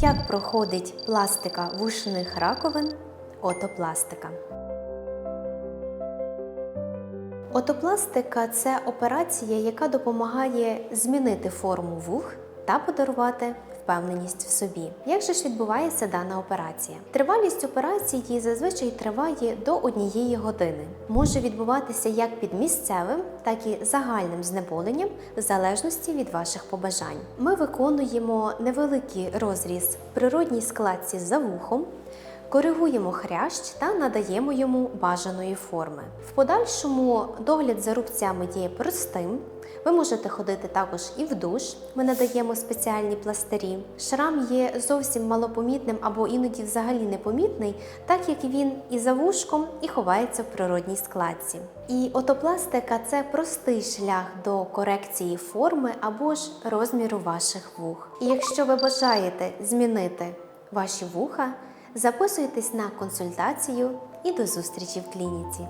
Як проходить пластика вушних раковин отопластика? Отопластика це операція, яка допомагає змінити форму вух та подарувати впевненість в собі. Як же ж відбувається дана операція? Тривалість операції зазвичай триває до однієї години. Може відбуватися як під місцевим, так і загальним знеболенням, в залежності від ваших побажань. Ми виконуємо невеликий розріз в природній складці за вухом. Коригуємо хрящ та надаємо йому бажаної форми. В подальшому догляд за рубцями є простим. Ви можете ходити також і в душ. Ми надаємо спеціальні пластирі. Шрам є зовсім малопомітним або іноді взагалі непомітний, так як він і за вушком, і ховається в природній складці. І отопластика це простий шлях до корекції форми або ж розміру ваших вух. І якщо ви бажаєте змінити ваші вуха, записуйтесь на консультацію і до зустрічі в клініці.